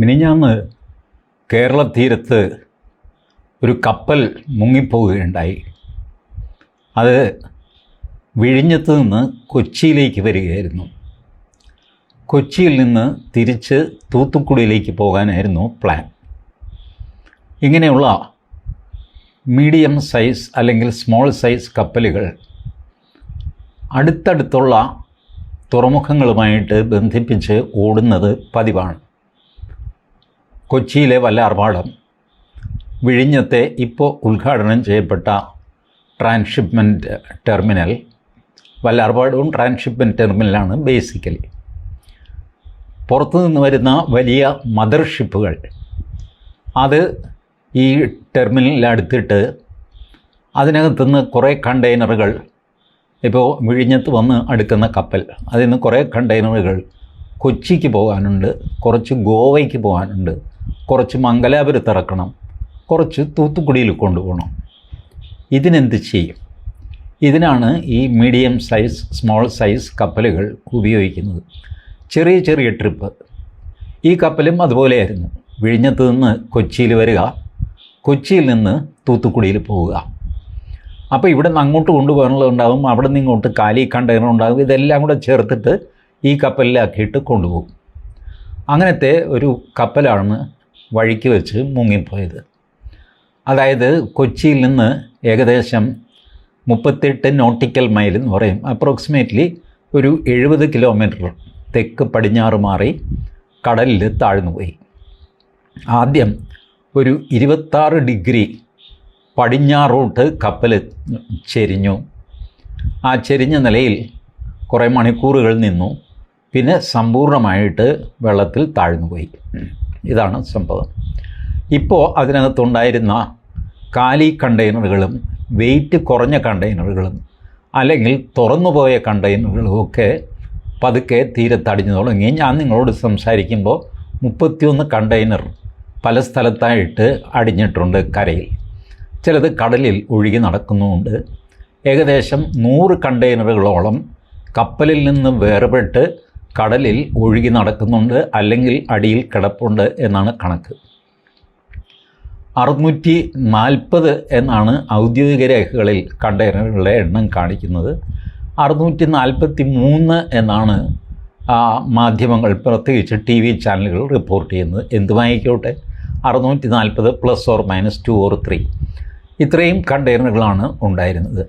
മിനിഞ്ഞാന്ന് കേരള തീരത്ത് ഒരു കപ്പൽ മുങ്ങിപ്പോവുകയുണ്ടായി. അത് വിഴിഞ്ഞത്ത് നിന്ന് കൊച്ചിയിലേക്ക് വരികയായിരുന്നു. കൊച്ചിയിൽ നിന്ന് തിരിച്ച് തൂത്തുക്കുടിയിലേക്ക് പോകാനായിരുന്നു പ്ലാൻ. ഇങ്ങനെയുള്ള മീഡിയം സൈസ് അല്ലെങ്കിൽ സ്മോൾ സൈസ് കപ്പലുകൾ അടുത്തടുത്തുള്ള തുറമുഖങ്ങളുമായിട്ട് ബന്ധിപ്പിച്ച് ഓടുന്നത് പതിവാണ്. കൊച്ചിയിലെ വല്ലാർപാടം വിഴിഞ്ഞത്തെ ഇപ്പോൾ ഉദ്ഘാടനം ചെയ്യപ്പെട്ട ട്രാൻസ്ഷിപ്മെന്റ് ടെർമിനൽ. വല്ലാർപാടവും ട്രാൻസ്ഷിപ്മെന്റ് ടെർമിനലാണ് ബേസിക്കലി. പുറത്തു നിന്ന് വരുന്ന വലിയ മദർ ഷിപ്പുകൾ അത് ഈ ടെർമിനലിലടുത്തിട്ട് അതിനകത്തുനിന്ന് കുറേ കണ്ടെയ്നറുകൾ. ഇപ്പോൾ വിഴിഞ്ഞത്ത് വന്ന് അടുക്കുന്ന കപ്പൽ. അതിൽ നിന്ന് കുറേ കണ്ടെയ്നറുകൾ കൊച്ചിക്ക് പോകാനുണ്ട്. കുറച്ച് ഗോവയ്ക്ക് പോകാനുണ്ട്. കുറച്ച് മംഗലാപുരത്ത് ഇറക്കണം കുറച്ച് തൂത്തുക്കുടിയിൽ കൊണ്ടുപോകണം. ഇതിനെന്ത് ചെയ്യും? ഇതിനാണ് ഈ മീഡിയം സൈസ് സ്മോൾ സൈസ് കപ്പലുകൾ ഉപയോഗിക്കുന്നത്. ചെറിയ ചെറിയ ട്രിപ്പ് ഈ കപ്പലും അതുപോലെയായിരുന്നു. വിഴിഞ്ഞത്ത് നിന്ന് കൊച്ചിയിൽ വരിക കൊച്ചിയിൽ നിന്ന് തൂത്തുക്കുടിയിൽ പോവുക. അപ്പോൾ ഇവിടെ നിന്ന് അങ്ങോട്ട് കൊണ്ടുപോകാനുള്ളതുണ്ടാകും അവിടെ നിന്ന് ഇങ്ങോട്ട് കാലി കണ്ടെയ്നർ ഉണ്ടാകും ഇതെല്ലാം കൂടെ ചേർത്തിട്ട് ഈ കപ്പലിലാക്കിയിട്ട് കൊണ്ടുപോകും. അങ്ങനത്തെ ഒരു കപ്പലാണ് വഴിക്ക് വെച്ച് മുങ്ങിപ്പോയത്. അതായത് കൊച്ചിയിൽ നിന്ന് ഏകദേശം മുപ്പത്തെട്ട് നോട്ടിക്കൽ മൈൽ എന്ന് പറയും. അപ്രോക്സിമേറ്റ്ലി ഒരു എഴുപത് കിലോമീറ്റർ തെക്ക് പടിഞ്ഞാറ് മാറി കടലിൽ താഴ്ന്നു പോയി. ആദ്യം ഒരു ഇരുപത്താറ് ഡിഗ്രി പടിഞ്ഞാറോട്ട് കപ്പൽ ചെരിഞ്ഞു. ആ ചെരിഞ്ഞ നിലയിൽ കുറേ മണിക്കൂറുകൾ നിന്നു. പിന്നെ സമ്പൂർണമായിട്ട് വെള്ളത്തിൽ താഴ്ന്നുപോയി ഇതാണ് സംഭവം. ഇപ്പോൾ അതിനകത്തുണ്ടായിരുന്ന കാലി കണ്ടെയ്നറുകളും വെയിറ്റ് കുറഞ്ഞ കണ്ടെയ്നറുകളും അല്ലെങ്കിൽ തുറന്നുപോയ കണ്ടെയ്നറുകളും ഒക്കെ പതുക്കെ തീരത്തടിഞ്ഞു തുടങ്ങി. ഞാൻ നിങ്ങളോട് സംസാരിക്കുമ്പോൾ മുപ്പത്തിയൊന്ന് കണ്ടെയ്നർ പല സ്ഥലത്തായിട്ട് അടിഞ്ഞിട്ടുണ്ട് കരയിൽ. ചിലത് കടലിൽ ഒഴുകി നടക്കുന്നുമുണ്ട്. ഏകദേശം നൂറ് കണ്ടെയ്നറുകളോളം കപ്പലിൽ നിന്ന് വേർപെട്ട് കടലിൽ ഒഴുകി നടക്കുന്നുണ്ട് അല്ലെങ്കിൽ അടിയിൽ കിടപ്പുണ്ട് എന്നാണ് കണക്ക്. അറുന്നൂറ്റി നാൽപ്പത് എന്നാണ് ഔദ്യോഗിക രേഖകളിൽ കണ്ടെയ്നറുകളുടെ എണ്ണം കാണിക്കുന്നത്. അറുന്നൂറ്റി നാൽപ്പത്തി മൂന്ന് എന്നാണ് മാധ്യമങ്ങൾ പ്രത്യേകിച്ച് ടി വി ചാനലുകൾ റിപ്പോർട്ട് ചെയ്യുന്നത്. എന്തുമായിക്കോട്ടെ അറുന്നൂറ്റി നാൽപ്പത് plus or minus two or three ഇത്രയും കണ്ടെയ്നറുകളാണ് ഉണ്ടായിരുന്നത്.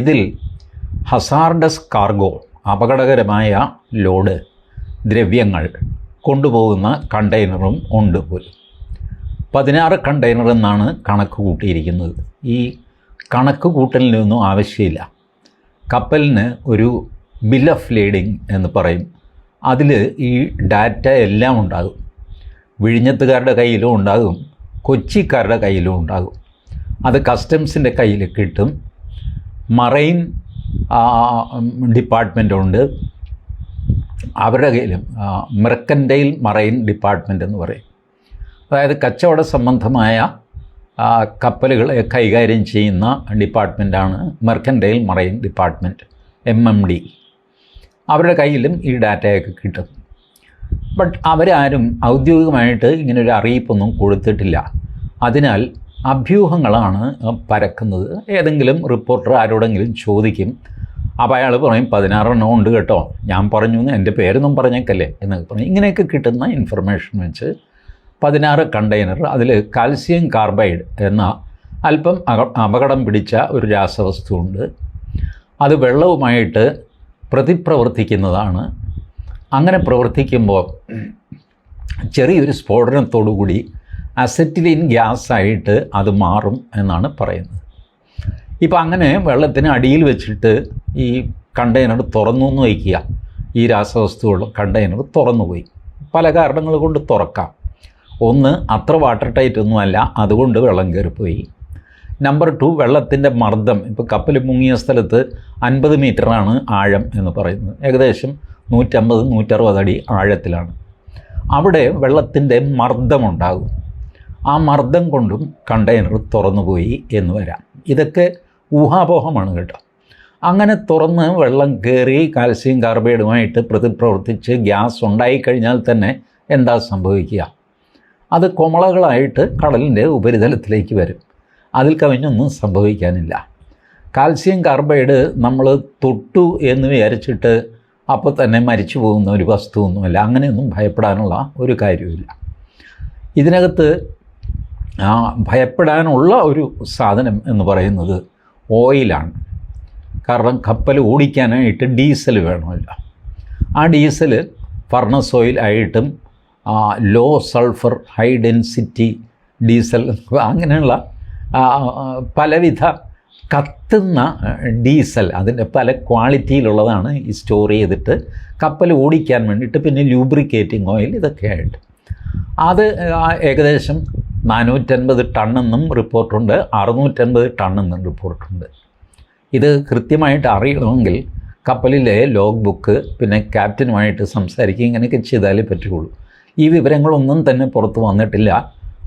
ഇതിൽ ഹസാർഡസ് കാർഗോ അപകടകരമായ ലോഡ് ദ്രവ്യങ്ങൾ കൊണ്ടുപോകുന്ന കണ്ടെയ്നറും ഉണ്ട് പോലും. പതിനാറ് കണ്ടെയ്നർ എന്നാണ് കണക്ക് കൂട്ടിയിരിക്കുന്നത്. ഈ കണക്ക് കൂട്ടലിനൊന്നും ആവശ്യമില്ല. കപ്പലിന് ഒരു ബിൽ ഓഫ് ലേഡിംഗ് എന്ന് പറയും. അതിൽ ഈ ഡാറ്റ എല്ലാം ഉണ്ടാകും. വിഴിഞ്ഞത്തുകാരുടെ കയ്യിലും ഉണ്ടാകും. കൊച്ചിക്കാരുടെ കയ്യിലും ഉണ്ടാകും. അത് കസ്റ്റംസിന്റെ കയ്യിൽ കിട്ടും. മറൈൻ ഡിപ്പാർട്ട്മെന്റുണ്ട് അവരുടെ കയ്യിലും മെർക്കന്റൈൽ മറൈൻ ഡിപ്പാർട്ട്മെന്റ് എന്ന് പറയും. അതായത് കച്ചവട സംബന്ധമായ കപ്പലുകളെ കൈകാര്യം ചെയ്യുന്ന ഡിപ്പാർട്ട്മെന്റാണ് mercantile marine department M M D അവരുടെ കയ്യിലും ഈ ഡാറ്റയൊക്കെ കിട്ടും. ബട്ട് അവരാരും ഔദ്യോഗികമായിട്ട് ഇങ്ങനൊരു അറിയിപ്പൊന്നും കൊടുത്തിട്ടില്ല. അതിനാൽ അഭ്യൂഹങ്ങളാണ് പരക്കുന്നത്. ഏതെങ്കിലും റിപ്പോർട്ടർ ആരോടെങ്കിലും ചോദിക്കും. അപ്പോൾ അയാൾ പറയും പതിനാറെണ്ണം ഉണ്ട് കേട്ടോ. ഞാൻ പറഞ്ഞു എന്ന് എന്റെ പേരൊന്നും പറഞ്ഞേക്കല്ലേ. എന്നൊക്കെ പറയും. ഇങ്ങനെയൊക്കെ കിട്ടുന്ന ഇൻഫർമേഷൻ വെച്ച് പതിനാറ് കണ്ടെയ്നർ അതിൽ കാൽസ്യം കാർബൈഡ് എന്ന അല്പം അപകടം പിടിച്ച ഒരു രാസവസ്തു ഉണ്ട് അത് വെള്ളവുമായിട്ട് പ്രതിപ്രവർത്തിക്കുന്നതാണ്. അങ്ങനെ പ്രവർത്തിക്കുമ്പോൾ ചെറിയൊരു സ്ഫോടനത്തോടുകൂടി അസറ്റിലിൻ ഗ്യാസായിട്ട് അത് മാറും എന്നാണ് പറയുന്നത്. ഇപ്പം അങ്ങനെ വെള്ളത്തിന് അടിയിൽ വെച്ചിട്ട് ഈ കണ്ടെയ്നർ തുറന്നു എന്ന് വയ്ക്കുക. ഈ രാസവസ്തുകൾ കണ്ടെയ്നർ തുറന്നുപോയി പല കാരണങ്ങൾ കൊണ്ട് തുറക്കാം. ഒന്ന് അത്ര വാട്ടർ ടൈറ്റ് ഒന്നുമല്ല അതുകൊണ്ട് വെള്ളം കയറിപ്പോയി. നമ്പർ ടു വെള്ളത്തിന്റെ മർദ്ദം. ഇപ്പോൾ കപ്പൽ മുങ്ങിയ സ്ഥലത്ത് അൻപത് മീറ്ററാണ് ആഴം എന്ന് പറയുന്നത്. ഏകദേശം നൂറ്റമ്പത് നൂറ്ററുപത് അടി ആഴത്തിലാണ്. അവിടെ വെള്ളത്തിന്റെ മർദ്ദമുണ്ടാകും. ആ മർദ്ദം കൊണ്ടും കണ്ടെയ്നർ തുറന്നുപോയി എന്ന് വരാം. ഇതൊക്കെ ഊഹാപോഹമാണ് കേട്ടോ. അങ്ങനെ തുറന്ന് വെള്ളം കയറി കാൽസ്യം കാർബൈഡുമായിട്ട് പ്രതിപ്രവർത്തിച്ച് ഗ്യാസ് ഉണ്ടായിക്കഴിഞ്ഞാൽ തന്നെ എന്താ സംഭവിക്കുക? അത് കൊമളകളായിട്ട് കടലിന്റെ ഉപരിതലത്തിലേക്ക് വരും. അതിൽ കവിഞ്ഞൊന്നും സംഭവിക്കാനില്ല. കാൽസ്യം കാർബൈഡ് നമ്മൾ തൊട്ടു എന്ന് വിചാരിച്ചിട്ട് അപ്പോൾ തന്നെ മരിച്ചു പോകുന്ന ഒരു വസ്തുവൊന്നുമല്ല. അങ്ങനെയൊന്നും ഭയപ്പെടാനുള്ള ഒരു കാര്യവുമില്ല. ഇതിനകത്ത് ആ, ഭയപ്പെടാനുള്ള ഒരു സാധനം എന്ന് പറയുന്നത് ഓയിലാണ്. കാരണം കപ്പൽ ഓടിക്കാനായിട്ട് ഡീസൽ വേണമല്ലോ. ആ ഡീസൽ ഫർണസ് ഓയിൽ ആയിട്ടും low sulphur high density diesel അങ്ങനെയുള്ള പലവിധ കത്തുന്ന ഡീസൽ അതിന്റെ പല ക്വാളിറ്റിയിലുള്ളതാണ് ഈ സ്റ്റോർ ചെയ്തിട്ട് കപ്പൽ ഓടിക്കാൻ വേണ്ടിയിട്ട് പിന്നെ ലൂബ്രിക്കേറ്റിംഗ് ഓയിൽ ഇതൊക്കെ ആയിട്ട് അത് ഏകദേശം നാനൂറ്റൻപത് ടണ്ണെന്നും റിപ്പോർട്ടുണ്ട്. അറുന്നൂറ്റൻപത് ടണ്ണെന്നും റിപ്പോർട്ടുണ്ട്. ഇത് കൃത്യമായിട്ട് അറിയണമെങ്കിൽ കപ്പലിലെ ലോഗ് ബുക്ക് പിന്നെ ക്യാപ്റ്റനുമായിട്ട് സംസാരിക്കുക ഇങ്ങനെയൊക്കെ ചെയ്താലേ പറ്റുകയുള്ളൂ. ഈ വിവരങ്ങളൊന്നും തന്നെ പുറത്ത് വന്നിട്ടില്ല.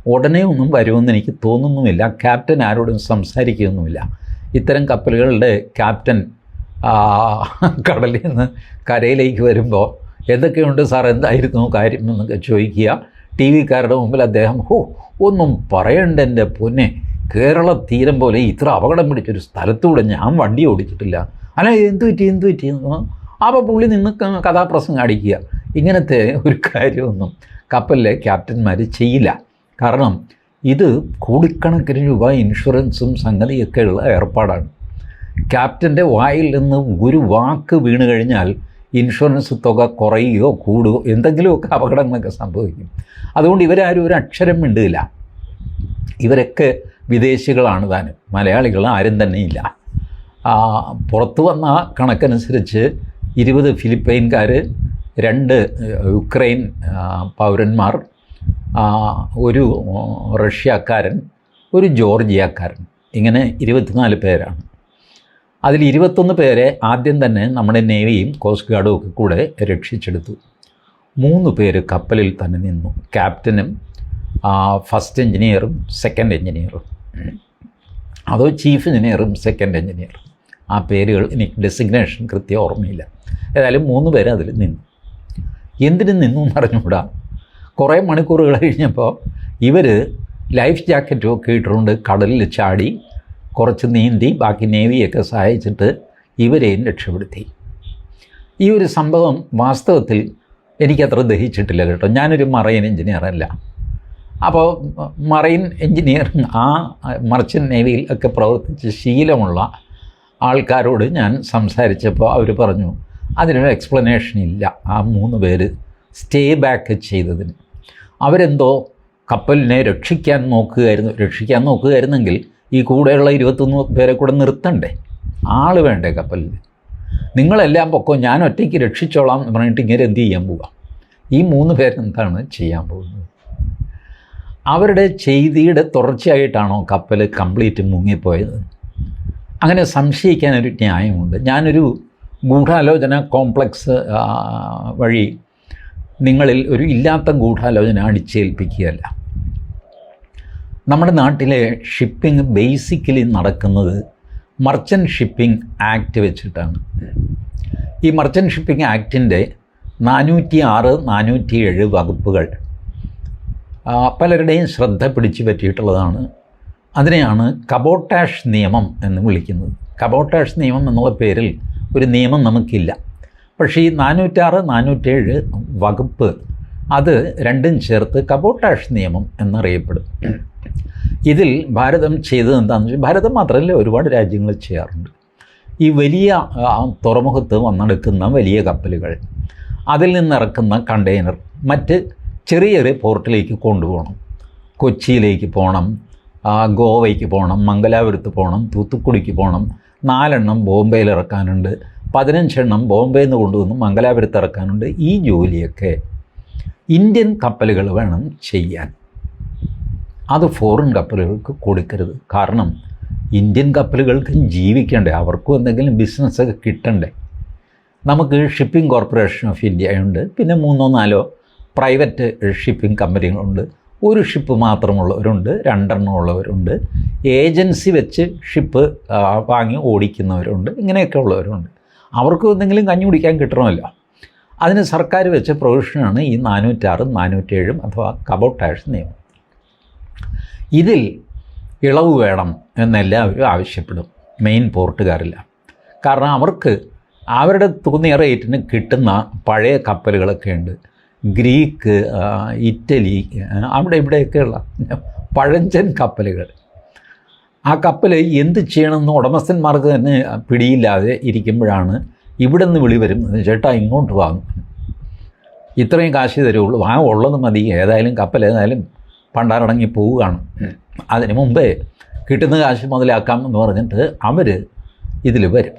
ഉടനെ ഒന്നും വരുമെന്ന് എനിക്ക് തോന്നുന്നുമില്ല. ക്യാപ്റ്റൻ ആരോടും സംസാരിക്കുകയൊന്നുമില്ല. ഇത്തരം കപ്പലുകളുടെ ക്യാപ്റ്റൻ കടലിൽ നിന്ന് കരയിലേക്ക് വരുമ്പോൾ എന്തൊക്കെയുണ്ട് സാർ എന്തായിരുന്നു കാര്യം? എന്നൊക്കെ ചോദിക്കുക. ടി വിക്കാരുടെ മുമ്പിൽ അദ്ദേഹം ഹോ ഒന്നും പറയണ്ട എന്റെ പൊന്നെ. കേരള തീരം പോലെ ഇത്ര അപകടം പിടിച്ചൊരു സ്ഥലത്തൂടെ ഞാൻ വണ്ടി ഓടിച്ചിട്ടില്ല. അല്ല എന്ത് പറ്റി എന്ത് പറ്റി? അപ്പോൾ പുള്ളി നിന്ന് കഥാപ്രസംഗം അടിക്കുക. ഇങ്ങനത്തെ ഒരു കാര്യമൊന്നും കപ്പലിലെ ക്യാപ്റ്റന്മാർ ചെയ്യില്ല. കാരണം ഇത് കോടിക്കണക്കിന് രൂപ ഇൻഷുറൻസും സംഗതിയൊക്കെ ഉള്ള ഏർപ്പാടാണ്. ക്യാപ്റ്റന്റെ വായിൽ നിന്ന് ഒരു വാക്ക് വീണ് കഴിഞ്ഞാൽ ഇൻഷുറൻസ് തുക കുറയുകയോ കൂടുകയോ എന്തെങ്കിലുമൊക്കെ അപകടങ്ങളൊക്കെ സംഭവിക്കും. അതുകൊണ്ട് ഇവരാരും ഒരു അക്ഷരം മിണ്ടുകയില്ല. ഇവരൊക്കെ വിദേശികളാണ് താനും. മലയാളികൾ ആരും തന്നെ ഇല്ല പുറത്തു വന്ന കണക്കനുസരിച്ച് ഇരുപത് ഫിലിപ്പൈൻകാർ രണ്ട് യുക്രൈൻ പൗരന്മാർ ഒരു റഷ്യക്കാരൻ ഒരു ജോർജിയക്കാരൻ. ഇങ്ങനെ ഇരുപത്തിനാല് പേരാണ്. അതിൽ ഇരുപത്തൊന്ന് പേരെ ആദ്യം തന്നെ നമ്മുടെ നേവിയും കോസ്റ്റ് ഗാർഡും ഒക്കെ കൂടെ രക്ഷിച്ചെടുത്തു. മൂന്ന് പേര് കപ്പലിൽ തന്നെ നിന്നു. ക്യാപ്റ്റനും ഫസ്റ്റ് എഞ്ചിനീയറും സെക്കൻഡ് എഞ്ചിനീയറും. അതോ ചീഫ് എഞ്ചിനീയറും സെക്കൻഡ് എഞ്ചിനീയറും. ആ പേരുകൾ എനിക്ക് ഡെസിഗ്നേഷൻ കൃത്യം ഓർമ്മയില്ല. ഏതായാലും മൂന്ന് പേര് അതിൽ നിന്നു. എന്തിനു നിന്നു എന്ന് പറഞ്ഞുകൂടാ കുറേ മണിക്കൂറുകൾ കഴിഞ്ഞപ്പോൾ ഇവർ ലൈഫ് ജാക്കറ്റും ഒക്കെ ഇട്ടുകൊണ്ട് കടലിൽ ചാടി കുറച്ച് നീന്തി ബാക്കി നേവിയൊക്കെ സഹായിച്ചിട്ട് ഇവരെയും രക്ഷപ്പെടുത്തി. ഈ ഒരു സംഭവം വാസ്തവത്തിൽ എനിക്കത്ര ദഹിച്ചിട്ടില്ല കേട്ടോ. ഞാനൊരു മറൈൻ എഞ്ചിനീയർ അല്ല. അപ്പോൾ മറൈൻ എഞ്ചിനീയറിങ് ആ മർച്ചന്റ് നേവിയിൽ ഒക്കെ പ്രവർത്തിച്ച് ശീലമുള്ള ആൾക്കാരോട് ഞാൻ സംസാരിച്ചപ്പോൾ അവർ പറഞ്ഞു അതിനൊരു എക്സ്പ്ലനേഷൻ ഇല്ല. ആ മൂന്ന് പേര് സ്റ്റേ ബാക്ക് ചെയ്തതിന്. അവരെന്തോ കപ്പലിനെ രക്ഷിക്കാൻ നോക്കുകയായിരുന്നു രക്ഷിക്കാൻ നോക്കുകയായിരുന്നെങ്കിൽ ഈ കൂടെയുള്ള ഇരുപത്തൊന്ന് പേരെ കൂടെ നിർത്തണ്ടേ? ആൾ വേണ്ടേ കപ്പലിൽ നിങ്ങളെല്ലാം പൊക്കോ ഞാൻ ഒറ്റയ്ക്ക് രക്ഷിച്ചോളാം എന്ന് പറഞ്ഞിട്ട് ഇങ്ങനെ എന്ത് ചെയ്യാൻ പോവാം? ഈ മൂന്ന് പേരെന്താണ് ചെയ്യാൻ പോകുന്നത്? അവരുടെ ചെയ്തിയുടെ തുടർച്ചയായിട്ടാണോ കപ്പൽ കംപ്ലീറ്റ് മുങ്ങിപ്പോയത്? അങ്ങനെ സംശയിക്കാനൊരു ന്യായമുണ്ട്. ഞാനൊരു ഗൂഢാലോചന കോംപ്ലക്സ് വഴി നിങ്ങളിൽ ഒരു ഇല്ലാത്ത ഗൂഢാലോചന അടിച്ചേൽപ്പിക്കുകയല്ല നമ്മുടെ നാട്ടിലെ ഷിപ്പിംഗ് ബേസിക്കലി നടക്കുന്നത് മർച്ചന്റ് ഷിപ്പിംഗ് ആക്ട് വെച്ചിട്ടാണ്. ഈ മർച്ചന്റ് ഷിപ്പിംഗ് ആക്ടിന്റെ നാനൂറ്റി ആറ് നാനൂറ്റി ഏഴ് വകുപ്പുകൾ പലരുടെയും ശ്രദ്ധ പിടിച്ചു പറ്റിയിട്ടുള്ളതാണ്. അതിനെയാണ് കബോട്ടാഷ് നിയമം എന്ന് വിളിക്കുന്നത്. കബോട്ടാഷ് നിയമം എന്നുള്ള പേരിൽ ഒരു നിയമം നമുക്കില്ല. പക്ഷേ ഈ നാനൂറ്റാറ് നാനൂറ്റേഴ് വകുപ്പ് അത് രണ്ടും ചേർത്ത് കബോട്ടാഷ് നിയമം എന്നറിയപ്പെടും. ഇതിൽ ഭാരതം ചെയ്തത് എന്താണെന്ന് വെച്ചാൽ ഭാരതം മാത്രമല്ല ഒരുപാട് രാജ്യങ്ങൾ ചെയ്യാറുണ്ട്. ഈ വലിയ തുറമുഖത്ത് വന്നെടുക്കുന്ന വലിയ കപ്പലുകൾ അതിൽ നിന്നിറക്കുന്ന കണ്ടെയ്നർ മറ്റ് ചെറിയ ചെറിയ പോർട്ടിലേക്ക് കൊണ്ടുപോകണം. കൊച്ചിയിലേക്ക് പോകണം ഗോവയ്ക്ക് പോകണം മംഗലാപുരത്ത് പോകണം തൂത്തുക്കുടിക്ക് പോകണം നാലെണ്ണം ബോംബെയിൽ ഇറക്കാനുണ്ട് പതിനഞ്ചെണ്ണം ബോംബെയിൽ നിന്ന് കൊണ്ടുവന്ന് മംഗലാപുരത്ത് ഇറക്കാനുണ്ട്. ഈ ജോലിയൊക്കെ ഇന്ത്യൻ കപ്പലുകൾ വേണം ചെയ്യാൻ. അത് ഫോറിൻ കപ്പലുകൾക്ക് കൊടുക്കരുത്. കാരണം ഇന്ത്യൻ കപ്പലുകൾക്ക് ജീവിക്കണ്ടേ അവർക്കും എന്തെങ്കിലും ബിസിനസ്സൊക്കെ കിട്ടണ്ടേ. നമുക്ക് ഷിപ്പിംഗ് കോർപ്പറേഷൻ ഓഫ് ഇന്ത്യ ഉണ്ട് പിന്നെ മൂന്നോ നാലോ പ്രൈവറ്റ് ഷിപ്പിംഗ് കമ്പനികളുണ്ട്. ഒരു ഷിപ്പ് മാത്രമുള്ളവരുണ്ട് രണ്ടെണ്ണം ഉള്ളവരുണ്ട്. ഏജൻസി വെച്ച് ഷിപ്പ് വാങ്ങി ഓടിക്കുന്നവരുണ്ട് ഇങ്ങനെയൊക്കെ ഉള്ളവരുണ്ട്. അവർക്കും എന്തെങ്കിലും കഞ്ഞി കുടിക്കാൻ കിട്ടണമല്ലോ. അതിന് സർക്കാർ വെച്ച പ്രൊവിഷനാണ് ഈ നാനൂറ്റാറും നാനൂറ്റേഴും അഥവാ കബോട്ടാഷ് നിയമം. ഇതിൽ ഇളവ് വേണം എന്നെല്ലാവരും ആവശ്യപ്പെടും. മെയിൻ പോർട്ടുകാരില്ല. കാരണം അവർക്ക് അവരുടെ തോന്നിയ റേറ്റിന് കിട്ടുന്ന പഴയ കപ്പലുകളൊക്കെ ഉണ്ട്. ഗ്രീക്ക് ഇറ്റലി അവിടെ ഇവിടെയൊക്കെയുള്ള പഴഞ്ചൻ കപ്പലുകൾ. ആ കപ്പൽ എന്ത് ചെയ്യണമെന്ന് ഉടമസ്ഥന്മാർക്ക് തന്നെ പിടിയില്ലാതെ ഇരിക്കുമ്പോഴാണ് ഇവിടെ നിന്ന് വിളി വരുന്നത്. ചേട്ടാ ഇങ്ങോട്ട് വാങ്ങും ഇത്രയും കാശ് തരുള്ളൂ. ആ ഉള്ളത് മതി. ഏതായാലും കപ്പൽ ഏതായാലും പണ്ടാറടങ്ങി പോവുകയാണ്. അതിന് മുമ്പേ കിട്ടുന്ന കാശ് മുതലാക്കാം എന്ന് പറഞ്ഞിട്ട് അവർ ഇതിൽ വരും.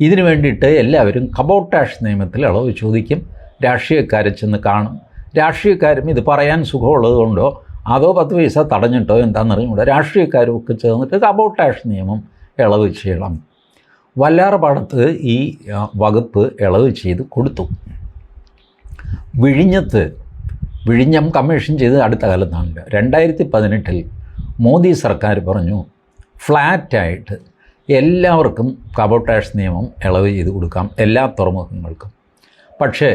ഇതിനു വേണ്ടിയിട്ട് എല്ലാവരും കബോട്ടാഷ് നിയമത്തിൽ ഇളവ് ചോദിക്കും. രാഷ്ട്രീയക്കാരെ ചെന്ന് കാണും. രാഷ്ട്രീയക്കാരും ഇത് പറയാൻ സുഖമുള്ളത് കൊണ്ടോ അതോ പത്ത് പൈസ തടഞ്ഞിട്ടോ എന്താണെന്നറിഞ്ഞൂടെ രാഷ്ട്രീയക്കാരും ഒക്കെ ചേർന്നിട്ട് കബോട്ടാഷ് നിയമം ഇളവ് ചെയ്യണം. വല്ലാർപാടത്ത് ഈ വകുപ്പ് ഇളവ് ചെയ്ത് കൊടുത്തു. വിഴിഞ്ഞത്ത് വിഴിഞ്ഞം കമ്മീഷൻ ചെയ്ത് അടുത്ത കാലത്താണല്ലോ രണ്ടായിരത്തി പതിനെട്ടിൽ മോദി സർക്കാർ പറഞ്ഞു ഫ്ലാറ്റായിട്ട് എല്ലാവർക്കും കബോട്ടാഷ് നിയമം ഇളവ് ചെയ്ത് കൊടുക്കാം എല്ലാ തുറമുഖങ്ങൾക്കും. പക്ഷേ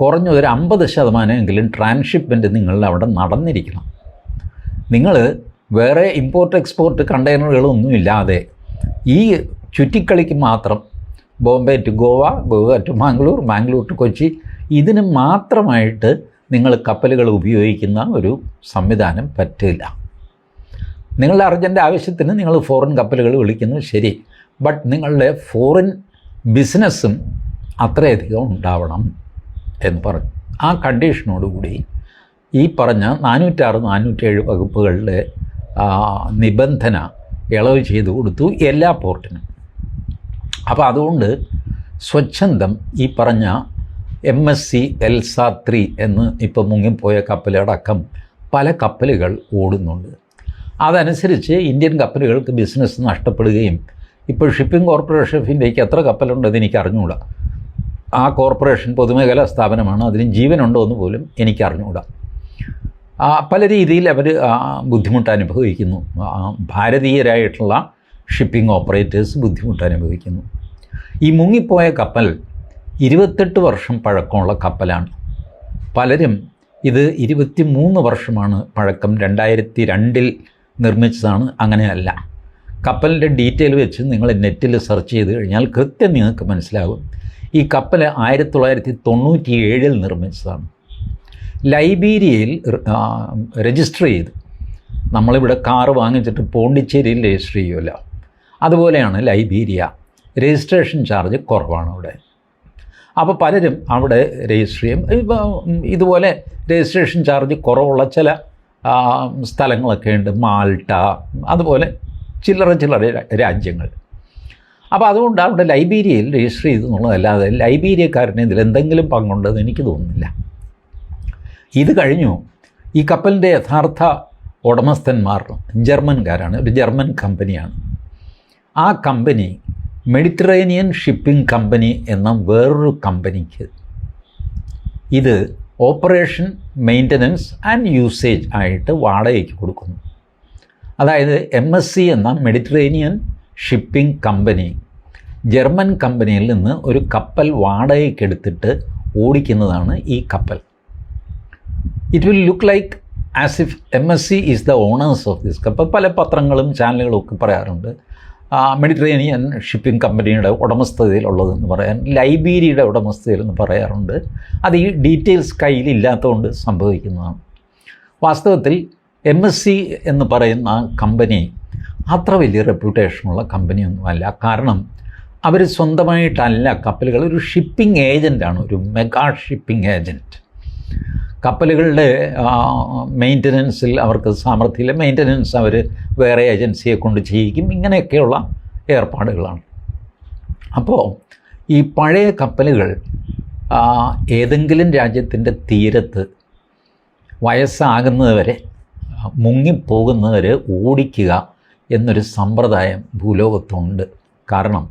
കുറഞ്ഞ ഒരു അമ്പത് ശതമാനമെങ്കിലും ട്രാൻസ്ഷിപ്മെന്റ് നിങ്ങളുടെ അവിടെ നടന്നിരിക്കണം. നിങ്ങൾ വേറെ ഇമ്പോർട്ട് എക്സ്പോർട്ട് കണ്ടെയ്നറുകളൊന്നുമില്ലാതെ ഈ ചുറ്റിക്കളിക്ക് മാത്രം Bombay to Goa Goa to Mangalore Mangalore to Kochi ഇതിന് മാത്രമായിട്ട് നിങ്ങൾ കപ്പലുകൾ ഉപയോഗിക്കുന്ന ഒരു സംവിധാനം പറ്റില്ല. നിങ്ങളുടെ അർജന്റ് ആവശ്യത്തിന് നിങ്ങൾ ഫോറിൻ കപ്പലുകൾ വിളിക്കുന്നു ശരി. ബട്ട് നിങ്ങളുടെ ഫോറിൻ ബിസിനസ്സും അത്രയധികം ഉണ്ടാവണം എന്ന് പറഞ്ഞു. ആ കണ്ടീഷനോടുകൂടി ഈ പറഞ്ഞ നാനൂറ്റാറ് നാനൂറ്റേഴ് വകുപ്പുകളിലെ നിബന്ധന ഇളവ് ചെയ്തു കൊടുത്തു എല്ലാ പോർട്ടിനും. അപ്പോൾ അതുകൊണ്ട് സ്വച്ഛന്തം ഈ പറഞ്ഞ M S C Elsa three എന്ന് ഇപ്പോൾ മുങ്ങിപ്പോയ കപ്പലടക്കം പല കപ്പലുകൾ ഓടുന്നുണ്ട്. അതനുസരിച്ച് ഇന്ത്യൻ കപ്പലുകൾക്ക് ബിസിനസ് നഷ്ടപ്പെടുകയും ഇപ്പോൾ ഷിപ്പിംഗ് കോർപ്പറേഷൻ ഓഫ് ഇന്ത്യയ്ക്ക് എത്ര കപ്പലുണ്ടെന്ന് എനിക്ക് അറിഞ്ഞുകൂടാ ആ കോർപ്പറേഷൻ പൊതുമേഖലാ സ്ഥാപനമാണ് അതിന് ജീവനുണ്ടോ എന്ന് പോലും എനിക്ക് അറിഞ്ഞുകൂടാ പല രീതിയിൽ അവർ ബുദ്ധിമുട്ട് അനുഭവിക്കുന്നു ഭാരതീയരായിട്ടുള്ള ഷിപ്പിംഗ് ഓപ്പറേറ്റേഴ്സ് ബുദ്ധിമുട്ട് അനുഭവിക്കുന്നു ഈ മുങ്ങിപ്പോയ കപ്പൽ ഇരുപത്തെട്ട് വർഷം പഴക്കമുള്ള കപ്പലാണ്. പലരും ഇത് ഇരുപത്തി മൂന്ന് വർഷമാണ് പഴക്കം രണ്ടായിരത്തി രണ്ടിൽ നിർമ്മിച്ചതാണ്. അങ്ങനെയല്ല. കപ്പലിന്റെ ഡീറ്റെയിൽ വെച്ച് നിങ്ങൾ നെറ്റിൽ സെർച്ച് ചെയ്ത് കഴിഞ്ഞാൽ കൃത്യം നിങ്ങൾക്ക് മനസ്സിലാകും. ഈ കപ്പൽ ആയിരത്തി തൊള്ളായിരത്തി തൊണ്ണൂറ്റി ഏഴിൽ നിർമ്മിച്ചതാണ് ലൈബീരിയയിൽ രജിസ്റ്റർ ചെയ്ത്. നമ്മളിവിടെ കാറ് വാങ്ങിച്ചിട്ട് പോണ്ടിച്ചേരിയിൽ രജിസ്റ്റർ ചെയ്യുമല്ലോ. അതുപോലെയാണ് ലൈബീരിയ. രജിസ്ട്രേഷൻ ചാർജ് കുറവാണ് അവിടെ. അപ്പോൾ പലരും അവിടെ രജിസ്റ്റർ ചെയ്യും ഇതുപോലെ രജിസ്ട്രേഷൻ ചാർജ് കുറവുള്ള ചില സ്ഥലങ്ങളൊക്കെ ഉണ്ട്. മാൾട്ട അതുപോലെ ചില്ലറ ചില്ലറ രാജ്യങ്ങൾ. അപ്പോൾ അതുകൊണ്ട് അവിടെ ലൈബീരിയയിൽ രജിസ്റ്റർ ചെയ്തു എന്നുള്ളതല്ലാതെ ലൈബീരിയക്കാരന് ഇതിൽ എന്തെങ്കിലും പങ്കുണ്ടെന്ന് എനിക്ക് തോന്നുന്നില്ല. ഇത് കഴിഞ്ഞു. ഈ കപ്പലിന്റെ യഥാർത്ഥ ഉടമസ്ഥന്മാർ ജർമ്മൻകാരാണ് ഒരു ജർമ്മൻ കമ്പനിയാണ്. ആ കമ്പനി മെഡിറ്ററേനിയൻ ഷിപ്പിംഗ് കമ്പനി എന്ന വേറൊരു കമ്പനിക്ക്. ഇത് ഓപ്പറേഷൻ മെയിന്റനൻസ് ആൻഡ് യൂസേജ് ആയിട്ട് വാടകയ്ക്ക് കൊടുക്കുന്നു. അതായത് എം എസ് സി എന്ന മെഡിറ്ററേനിയൻ ഷിപ്പിംഗ് കമ്പനി ജർമ്മൻ കമ്പനിയിൽ നിന്ന് ഒരു കപ്പൽ വാടകയ്ക്കെടുത്തിട്ട് ഓടിക്കുന്നതാണ് ഈ കപ്പൽ. It will look like as if M S C is the owners of this കപ്പൽ. പല പത്രങ്ങളും ചാനലുകളും ഒക്കെ പറയാറുണ്ട്. മെഡിറ്ററേനിയൻ ഷിപ്പിംഗ് കമ്പനിയുടെ ഉടമസ്ഥതയിലുള്ളതെന്ന് പറയാൻ ലൈബീരിയയുടെ ഉടമസ്ഥതയിലെന്ന് പറയാറുണ്ട്. അത് ഈ ഡീറ്റെയിൽസ് കയ്യിലില്ലാത്തതുകൊണ്ട് സംഭവിക്കുന്നതാണ്. വാസ്തവത്തിൽ എം എസ് സി എന്ന് പറയുന്ന കമ്പനി അത്ര വലിയ റെപ്യൂട്ടേഷനുള്ള കമ്പനിയൊന്നുമല്ല കാരണം അവർ സ്വന്തമായിട്ടല്ല കപ്പലുകൾ ഒരു ഷിപ്പിംഗ് ഏജന്റാണ് ഒരു മെഗാ ഷിപ്പിംഗ് ഏജന്റ് കപ്പലുകളുടെ മെയിന്റനൻസിൽ അവർക്ക് സാമർഥ്യമില്ല. മെയിന്റനൻസ് അവർ വേറെ ഏജൻസിയെ കൊണ്ട് ചെയ്യിക്കും. ഇങ്ങനെയൊക്കെയുള്ള ഏർപ്പാടുകളാണ്. അപ്പോൾ ഈ പഴയ കപ്പലുകൾ ഏതെങ്കിലും രാജ്യത്തിന്റെ തീരത്ത് വയസ്സാകുന്നത് വരെ മുങ്ങിപ്പോകുന്നത് വരെ ഓടിക്കുക എന്നൊരു സമ്പ്രദായം ഭൂലോകത്തുണ്ട്. കാരണം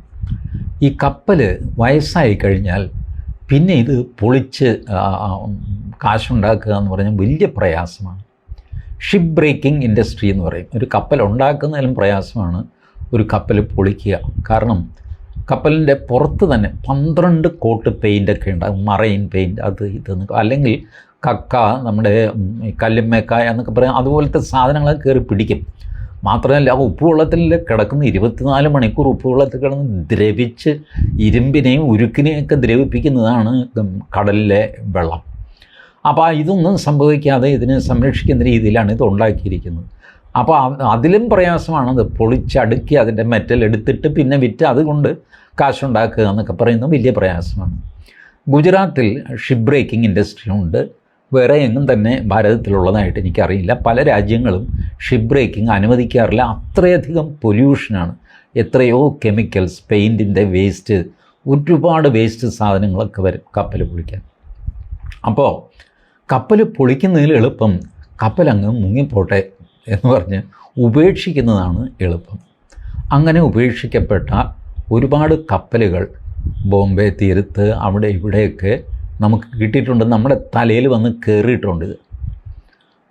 ഈ കപ്പൽ വയസ്സായി കഴിഞ്ഞാൽ പിന്നെ ഇത് പൊളിച്ച് കാശുണ്ടാക്കുക എന്ന് പറഞ്ഞാൽ വലിയ പ്രയാസമാണ്. ഷിപ്പ് ബ്രേക്കിംഗ് ഇൻഡസ്ട്രി എന്ന് പറയും. ഒരു കപ്പൽ ഉണ്ടാക്കുന്നതിലും പ്രയാസമാണ് ഒരു കപ്പൽ പൊളിക്കുക. കാരണം കപ്പലിന്റെ പുറത്ത് തന്നെ പന്ത്രണ്ട് കോട്ട് പെയിന്റൊക്കെ ഉണ്ട്. മറൈൻ പെയിന്റ് അത് ഇതെന്ന് അല്ലെങ്കിൽ കക്ക നമ്മുടെ കല്ലുമ്മേക്കായ എന്നൊക്കെ പറയാം. അതുപോലത്തെ സാധനങ്ങളൊക്കെ കയറി പിടിക്കും. മാത്രമല്ല ആ ഉപ്പുവെള്ളത്തിൽ കിടക്കുന്ന ഇരുപത്തിനാല് മണിക്കൂർ ഉപ്പുവെള്ളത്തിൽ കിടന്ന് ദ്രവിച്ച് ഇരുമ്പിനെയും ഉരുക്കിനെയൊക്കെ ദ്രവിപ്പിക്കുന്നതാണ് കടലിലെ വെള്ളം. അപ്പോൾ ഇതൊന്നും സംഭവിക്കാതെ ഇതിനെ സംരക്ഷിക്കുന്ന രീതിയിലാണ് ഇത് ഉണ്ടാക്കിയിരിക്കുന്നത്. അപ്പോൾ അത് അതിലും പ്രയാസമാണത് പൊളിച്ചടുക്കി അതിന്റെ മെറ്റൽ എടുത്തിട്ട് പിന്നെ വിറ്റ് അതുകൊണ്ട് കാശുണ്ടാക്കുക എന്നൊക്കെ പറയുന്നത് വലിയ പ്രയാസമാണ്. ഗുജറാത്തിൽ ഷിപ്പ് ബ്രേക്കിംഗ് ഇൻഡസ്ട്രി ഉണ്ട് വേറെ എങ്ങും തന്നെ ഭാരതത്തിലുള്ളതായിട്ട് എനിക്കറിയില്ല. പല രാജ്യങ്ങളും ഷിപ്പ് ബ്രേക്കിംഗ് അനുവദിക്കാറില്ല. അത്രയധികം പൊല്യൂഷനാണ് എത്രയോ കെമിക്കൽസ് പെയിന്റിന്റെ വേസ്റ്റ് ഒരുപാട് വേസ്റ്റ് സാധനങ്ങളൊക്കെ വരും കപ്പൽ പൊളിക്കാൻ. അപ്പോൾ കപ്പൽ പൊളിക്കുന്നതിൽ എളുപ്പം കപ്പലങ്ങ് മുങ്ങിപ്പോട്ടെ എന്ന് പറഞ്ഞ് ഉപേക്ഷിക്കുന്നതാണ് എളുപ്പം. അങ്ങനെ ഉപേക്ഷിക്കപ്പെട്ട ഒരുപാട് കപ്പലുകൾ ബോംബെ തീരത്ത് അവിടെ ഇവിടെയൊക്കെ നമുക്ക് കിട്ടിയിട്ടുണ്ട്. നമ്മുടെ തലയിൽ വന്ന് കയറിയിട്ടുണ്ട്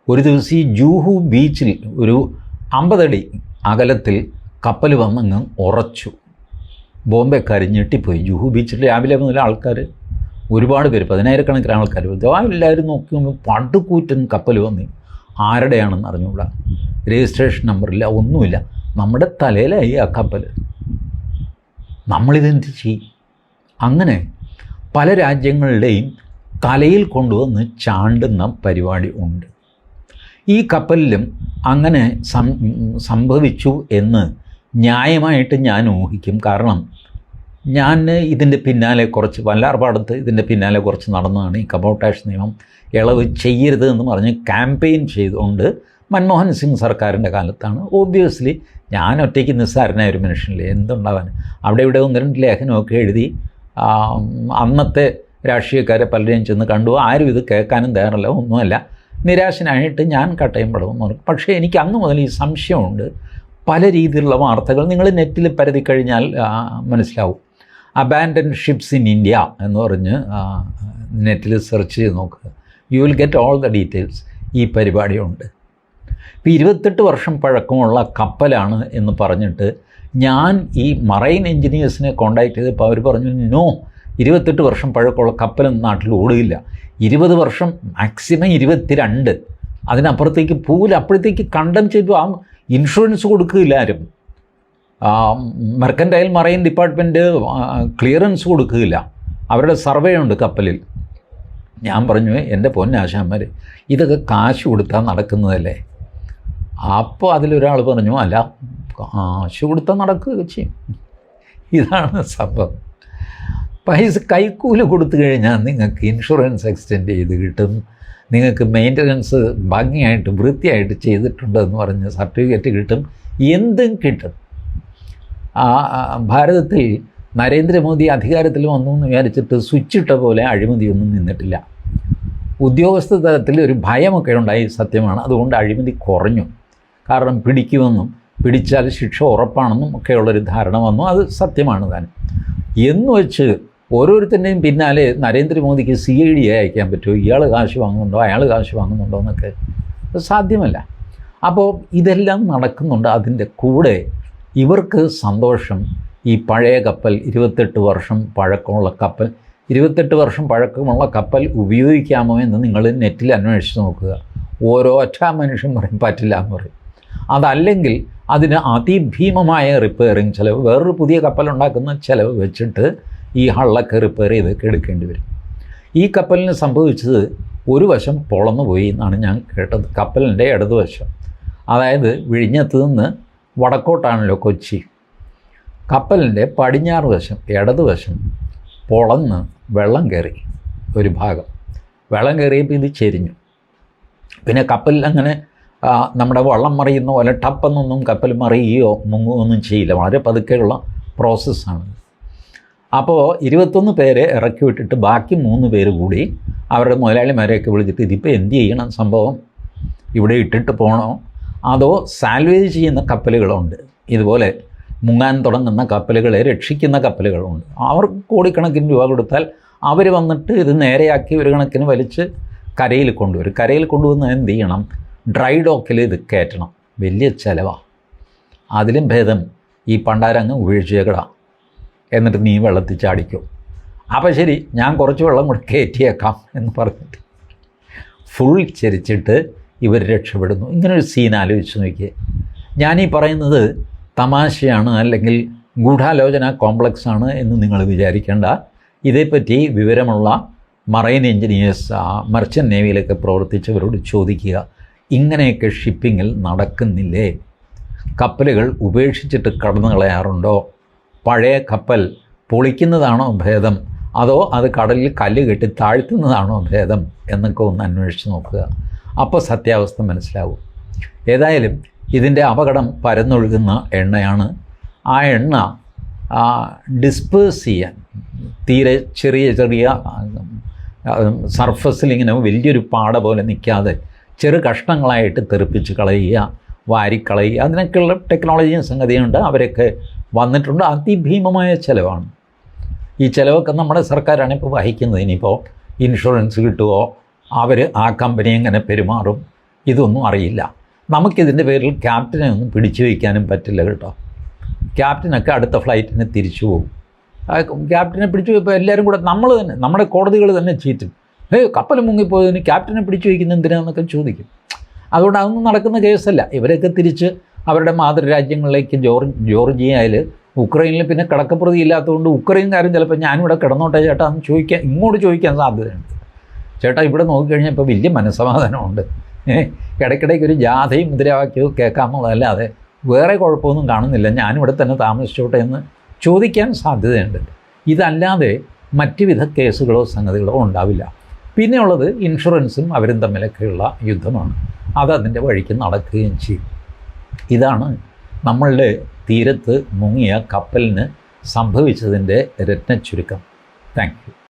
ഒരു ദിവസം ഈ ജൂഹു ബീച്ചിൽ ഒരു അമ്പതടി അകലത്തിൽ കപ്പൽ വന്നങ്ങ് ഉറച്ചു. ബോംബെക്കാർ ഞെട്ടിപ്പോയി. ജൂഹു ബീച്ചിൽ രാവിലെ മുതൽ ആൾക്കാർ ഒരുപാട് പേര് പതിനായിരക്കണക്കിന് ആൾക്കാർ എല്ലാവരും നോക്കി പടുകൂറ്റൻ കപ്പൽ വന്ന് ആരുടെയാണെന്ന് അറിഞ്ഞുകൂടാ. രജിസ്ട്രേഷൻ നമ്പറില്ല ഒന്നുമില്ല. നമ്മുടെ തലയിലായി ആ കപ്പൽ. നമ്മളിതെന്ത് ചെയ്യും? അങ്ങനെ പല രാജ്യങ്ങളുടെയും തലയിൽ കൊണ്ടുവന്ന് ചാണ്ടുന്ന പരിപാടി ഉണ്ട്. ഈ കപ്പലിലും അങ്ങനെ സംഭവിച്ചു എന്ന് ന്യായമായിട്ട് ഞാൻ ഊഹിക്കും. കാരണം ഞാൻ ഇതിന്റെ പിന്നാലെ കുറച്ച് വല്ലാർപാടത്ത് ഇതിന്റെ പിന്നാലെ കുറച്ച് നടന്നതാണ്. ഈ കബോട്ടാഷ് നിയമം ഇളവ് ചെയ്യരുത് എന്ന് പറഞ്ഞ് ക്യാമ്പയിൻ ചെയ്തുകൊണ്ട് മൻമോഹൻ സിംഗ് സർക്കാരിന്റെ കാലത്താണ്. ഓബിയസ്ലി ഞാൻ ഒറ്റയ്ക്ക് നിസ്സാരനായ ഒരു മനുഷ്യനില്ലേ? എന്തുണ്ടാവാൻ? അവിടെ ഇവിടെ ഒന്ന് രണ്ട് ലേഖനമൊക്കെ എഴുതി അന്നത്തെ രാഷ്ട്രീയക്കാരെ പലരെയും ചെന്ന് കണ്ടു. ആരും ഇത് കേൾക്കാനും തയ്യാറല്ല ഒന്നുമല്ല. നിരാശനായിട്ട് ഞാൻ കട്ടയം പടവും പക്ഷേ എനിക്ക് അന്ന് മുതൽ ഈ സംശയമുണ്ട്. പല രീതിയിലുള്ള വാർത്തകൾ നിങ്ങൾ നെറ്റിൽ പരതി കഴിഞ്ഞാൽ മനസ്സിലാവും. അബാൻഡൻ ഷിപ്സ് ഇൻ ഇന്ത്യ എന്ന് പറഞ്ഞ് നെറ്റിൽ സെർച്ച് ചെയ്ത് നോക്കുക you will get all the details ഈ പരിപാടിയുണ്ട്. ഇപ്പോൾ ഇരുപത്തെട്ട് വർഷം പഴക്കമുള്ള കപ്പലാണ് എന്ന് പറഞ്ഞിട്ട് ഞാൻ ഈ മറൈൻ എഞ്ചിനീയേഴ്സിനെ കോണ്ടാക്ട് ചെയ്തപ്പോൾ അവർ പറഞ്ഞു നോ ഇരുപത്തെട്ട് വർഷം പഴക്കമുള്ള കപ്പലൊന്നും നാട്ടിൽ ഓടുകയില്ല. ഇരുപത് വർഷം മാക്സിമം ഇരുപത്തിരണ്ട്. അതിനപ്പുറത്തേക്ക് പോകില്ല അപ്പോഴത്തേക്ക് കണ്ടം ചെയ്തു. ആ ഇൻഷുറൻസ് കൊടുക്കുകയില്ല ആരും. മെർക്കന്റൈൽ മറൈൻ ഡിപ്പാർട്ട്മെന്റ് ക്ലിയറൻസ് കൊടുക്കുകയില്ല. അവരുടെ സർവേ ഉണ്ട് കപ്പലിൽ. ഞാൻ പറഞ്ഞു എന്റെ പൊന്നാശാന്മാർ ഇതൊക്കെ കാശ് കൊടുത്താൽ നടക്കുന്നതല്ലേ? അപ്പോൾ അതിലൊരാൾ പറഞ്ഞു അല്ല കാശ് കൊടുത്താൽ നടക്കുക ചെയ്യും. ഇതാണ് സംഭവം. പൈസ കൈക്കൂലി കൊടുത്തു കഴിഞ്ഞാൽ നിങ്ങൾക്ക് ഇൻഷുറൻസ് എക്സ്റ്റെൻഡ് ചെയ്ത് കിട്ടും. നിങ്ങൾക്ക് മെയിന്റനൻസ് ഭംഗിയായിട്ട് വൃത്തിയായിട്ട് ചെയ്തിട്ടുണ്ടെന്ന് പറഞ്ഞ് സർട്ടിഫിക്കറ്റ് കിട്ടും. എന്തും കിട്ടും. ആ ഭാരതത്തിൽ നരേന്ദ്രമോദി അധികാരത്തിൽ വന്നു എന്ന് വിചാരിച്ചിട്ട് സ്വിച്ചിട്ട പോലെ അഴിമതിയൊന്നും നിന്നിട്ടില്ല. ഉദ്യോഗസ്ഥ തലത്തിൽ ഒരു ഭയമൊക്കെ ഉണ്ടായി സത്യമാണ്. അതുകൊണ്ട് അഴിമതി കുറഞ്ഞു. കാരണം പിടിക്കുമെന്നും പിടിച്ചാൽ ശിക്ഷ ഉറപ്പാണെന്നും ഒക്കെയുള്ളൊരു ധാരണ വന്നു. അത് സത്യമാണ് താൻ. എന്ന് വെച്ച് ഓരോരുത്തരുടെയും പിന്നാലെ നരേന്ദ്രമോദിക്ക് സി ഐ ഡി അയക്കാൻ പറ്റുമോ? ഇയാൾ കാശ് വാങ്ങുന്നുണ്ടോ? അയാൾ കാശ് വാങ്ങുന്നുണ്ടോ എന്നൊക്കെ. സാധ്യമല്ല. അപ്പോൾ ഇതെല്ലാം നടക്കുന്നുണ്ട് അതിന്റെ കൂടെ ഇവർക്ക് സന്തോഷം. ഈ പഴയ കപ്പൽ ഇരുപത്തെട്ട് വർഷം പഴക്കമുള്ള കപ്പൽ ഇരുപത്തെട്ട് വർഷം പഴക്കമുള്ള കപ്പൽ ഉപയോഗിക്കാമോ എന്ന് നിങ്ങൾ നെറ്റിൽ അന്വേഷിച്ച് നോക്കുക. ഓരോ ഒറ്റ മനുഷ്യൻ പറയും പറ്റില്ല എന്ന് പറയും. അതല്ലെങ്കിൽ അതിന് അതിഭീമമായ റിപ്പയറിങ് ചിലവ് വേറൊരു പുതിയ കപ്പൽ ഉണ്ടാക്കുന്ന ചിലവ് വെച്ചിട്ട് ഈ ഹള്ളൊക്കെ റിപ്പയർ ചെയ്തൊക്കെ എടുക്കേണ്ടി വരും. ഈ കപ്പലിന് സംഭവിച്ചത് ഒരു വശം പൊളന്നു പോയി എന്നാണ് ഞാൻ കേട്ടത്. കപ്പലിന്റെ ഇടതുവശം അതായത് വിഴിഞ്ഞത്ത് നിന്ന് വടക്കോട്ടാണല്ലോ കൊച്ചി. കപ്പലിന്റെ പടിഞ്ഞാറ് വശം ഇടതുവശം പൊളന്ന് വെള്ളം കയറി ഒരു ഭാഗം. വെള്ളം കയറിയപ്പോൾ ഇത് ചെരിഞ്ഞു. പിന്നെ കപ്പലിൽ അങ്ങനെ നമ്മുടെ വള്ളം മറിയുന്നോ പോലെ ടപ്പെന്നൊന്നും കപ്പൽ മറിയുകയോ മുങ്ങുകയോ ഒന്നും ചെയ്യില്ല. വളരെ പതുക്കെയുള്ള പ്രോസസ്സാണ്. അപ്പോൾ ഇരുപത്തൊന്ന് പേരെ ഇറക്കി വിട്ടിട്ട് ബാക്കി മൂന്ന് പേര് കൂടി അവരുടെ മുതലാളിമാരെയൊക്കെ വിളിച്ചിട്ട് ഇതിപ്പോൾ എന്ത് ചെയ്യണം സംഭവം? ഇവിടെ ഇട്ടിട്ട് പോകണോ അതോ സാൽവേജ് ചെയ്യുന്ന കപ്പലുകളുണ്ട്. ഇതുപോലെ മുങ്ങാൻ തുടങ്ങുന്ന കപ്പലുകളെ രക്ഷിക്കുന്ന കപ്പലുകളുണ്ട്. അവർക്ക് കോടിക്കണക്കിന് രൂപ കൊടുത്താൽ അവർ വന്നിട്ട് ഇത് നേരെയാക്കി ഒരു കണക്കിന് വലിച്ച് കരയിൽ കൊണ്ടുവരും. കരയിൽ കൊണ്ടുവന്ന് എന്ത് ചെയ്യണം? ഡ്രൈ ഡോക്കിൽ ഇത് കയറ്റണം. വലിയ ചിലവാണ് അതിലും ഭേദം ഈ പണ്ടാരങ്ങ് ഉപേക്ഷിച്ചേക്കടാ. എന്നിട്ട് നീ വെള്ളത്തിൽ ചാടിക്കും. അപ്പോൾ ശരി ഞാൻ കുറച്ച് വെള്ളം കൂടെ കയറ്റിയേക്കാം എന്ന് പറഞ്ഞിട്ട് ഫുൾ ചരിച്ചിട്ട് ഇവർ രക്ഷപ്പെടുന്നു. ഇങ്ങനൊരു സീൻ ആലോചിച്ച് നോക്കിയേ. ഞാനീ പറയുന്നത് തമാശയാണ് അല്ലെങ്കിൽ ഗൂഢാലോചന കോംപ്ലക്സ് ആണ് എന്ന് നിങ്ങൾ വിചാരിക്കേണ്ട. ഇതേപ്പറ്റി വിവരമുള്ള മറൈൻ എഞ്ചിനീയേഴ്സ് മർച്ചന്റ് നേവിയിലൊക്കെ പ്രവർത്തിച്ചവരോട് ചോദിക്കുക. ഇങ്ങനെയൊക്കെ ഷിപ്പിങ്ങിൽ നടക്കുന്നില്ലേ? കപ്പലുകൾ ഉപേക്ഷിച്ചിട്ട് കടന്നു കളയാറുണ്ടോ? പഴയ കപ്പൽ പൊളിക്കുന്നതാണോ ഭേദം? അതോ അത് കടലിൽ കല്ല് കെട്ടി താഴ്ത്തുന്നതാണോ ഭേദം? എന്നൊക്കെ ഒന്ന് അന്വേഷിച്ച് നോക്കുക. അപ്പോൾ സത്യാവസ്ഥ മനസ്സിലാവും. ഏതായാലും ഇതിന്റെ അപകടം പരന്നൊഴുകുന്ന എണ്ണയാണ്. ആ എണ്ണ ഡിസ്പേഴ്സ് ചെയ്യാൻ തീരെ ചെറിയ ചെറിയ സർഫസിൽ ഇങ്ങനെ വലിയൊരു പാട പോലെ നിൽക്കാതെ ചെറു കഷ്ണങ്ങളായിട്ട് തെറിപ്പിച്ച് കളയുക വാരിക്കളയുക അതിനൊക്കെയുള്ള ടെക്നോളജിയും സംഗതിയുണ്ട്. അവരൊക്കെ വന്നിട്ടുണ്ട്. അതിഭീമമായ ചിലവാണ്. ഈ ചിലവൊക്കെ നമ്മുടെ സർക്കാരാണ് ഇപ്പോൾ വഹിക്കുന്നത്. ഇനിയിപ്പോൾ ഇൻഷുറൻസ് കിട്ടുമോ അവർ ആ കമ്പനി എങ്ങനെ പെരുമാറും? ഇതൊന്നും അറിയില്ല. നമുക്കിതിന്റെ പേരിൽ ക്യാപ്റ്റനെ ഒന്നും പിടിച്ചു വയ്ക്കാനും പറ്റില്ല കേട്ടോ. ക്യാപ്റ്റനൊക്കെ അടുത്ത ഫ്ലൈറ്റിന് തിരിച്ചു പോകും. ക്യാപ്റ്റനെ പിടിച്ചു ഇപ്പോൾ എല്ലാവരും കൂടെ നമ്മൾ തന്നെ നമ്മുടെ കോടതികൾ തന്നെ ചീറ്റും. ഏയ് കപ്പൽ മുങ്ങിപ്പോയതിന് ക്യാപ്റ്റനെ പിടിച്ചു വയ്ക്കുന്ന എന്തിനാന്നൊക്കെ ചോദിക്കും. അതുകൊണ്ട് അതൊന്നും നടക്കുന്ന കേസല്ല. ഇവരൊക്കെ തിരിച്ച് അവരുടെ മാതൃരാജ്യങ്ങളിലേക്ക് ജോർ ജോർജിയയിൽ ഉക്രൈനിൽ പിന്നെ കിടക്കപ്രതി ഇല്ലാത്തതുകൊണ്ട് ഉക്രൈൻകാരും ചിലപ്പോൾ ഞാനിവിടെ കിടന്നോട്ടെ ചേട്ടാ എന്ന് ചോദിക്കാൻ ഇങ്ങോട്ട് ചോദിക്കാൻ സാധ്യതയുണ്ട്. ചേട്ടാ ഇവിടെ നോക്കിക്കഴിഞ്ഞാൽ ഇപ്പോൾ വലിയ മനസ്സമാധാനമുണ്ട്. ഇടയ്ക്കിടയ്ക്ക് ഒരു ജാഥയും മുദ്രാവാക്യവും കേൾക്കാമെന്നുള്ളതല്ലാതെ വേറെ കുഴപ്പമൊന്നും കാണുന്നില്ല. ഞാനിവിടെ തന്നെ താമസിച്ചോട്ടെ എന്ന് ചോദിക്കാൻ സാധ്യതയുണ്ട്. ഇതല്ലാതെ മറ്റുവിധ കേസുകളോ സംഗതികളോ ഉണ്ടാവില്ല. പിന്നെയുള്ളത് ഇൻഷുറൻസും അവരും തമ്മിലൊക്കെയുള്ള യുദ്ധമാണ്. അത് അതിന്റെ വഴിക്ക് നടക്കുകയും ചെയ്യും. ഇതാണ് നമ്മളുടെ തീരത്ത് മുങ്ങിയ കപ്പലിന് സംഭവിച്ചതിന്റെ രത്നച്ചുരുക്കം. Thank you.